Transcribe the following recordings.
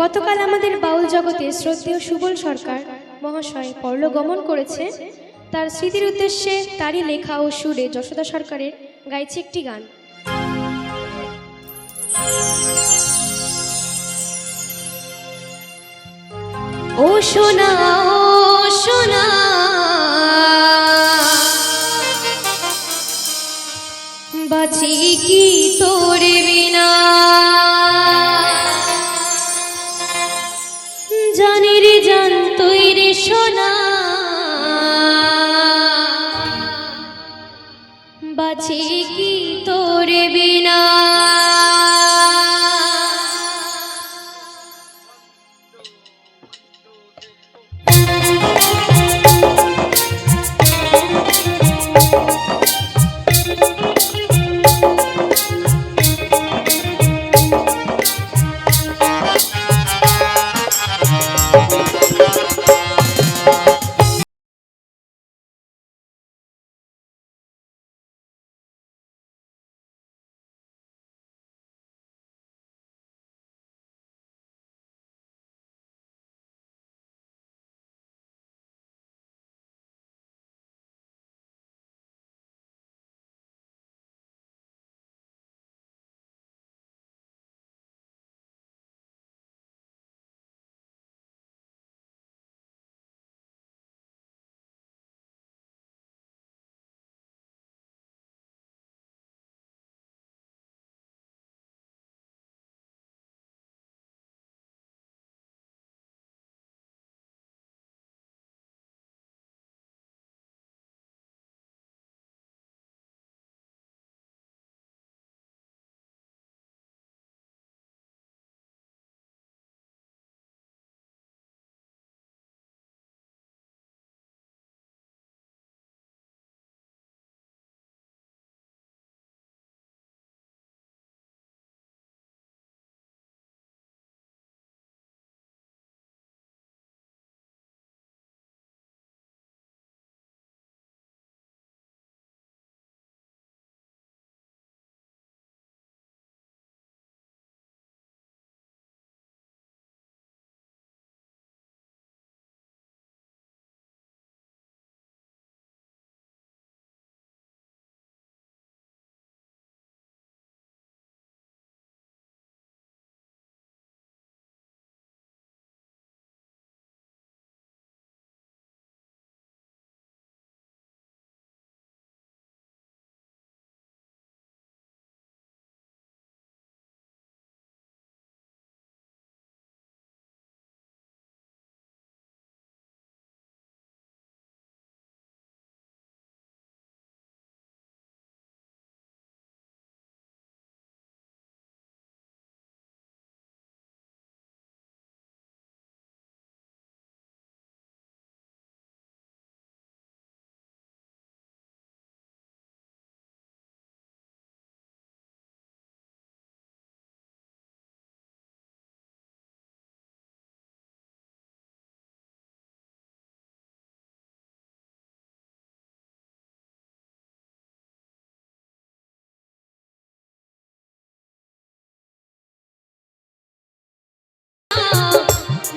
গতকাল আমাদের বাউল জগতে শ্রদ্ধেয় সুবল সরকার মহাশয় পরলোগমন করেছে। তার স্মৃতির উদ্দেশ্যে তারই লেখা ও সুরে যশোদা সরকারের গাইছে একটি গান। ও সোনা ও সোনা। বাঁচি কি তোর বিনা? বাঁচি কি তোর বিনা?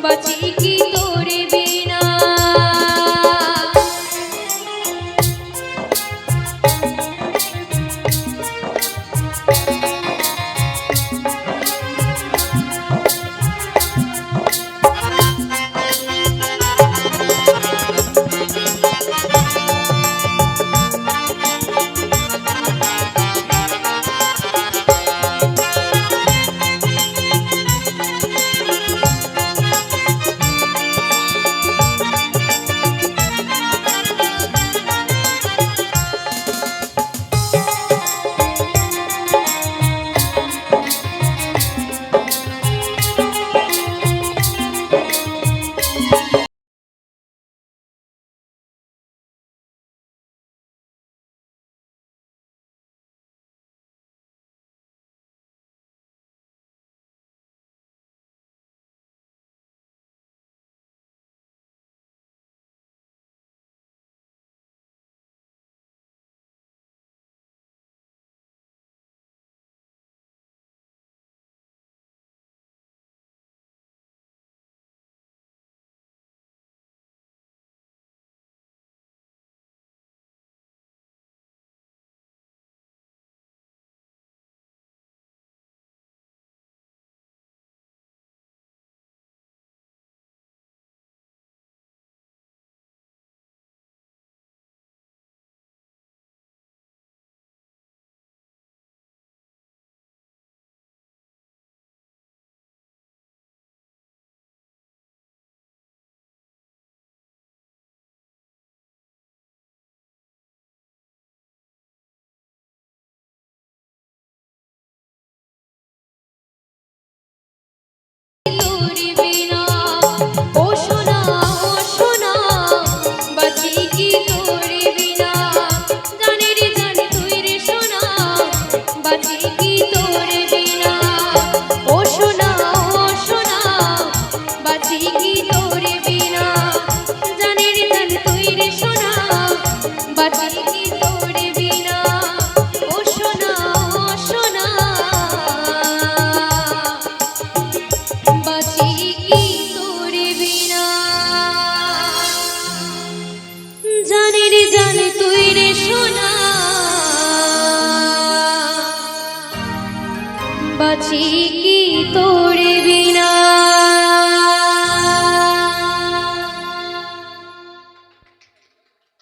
বাঁচি কি? বাঁচি কি তোরে বিন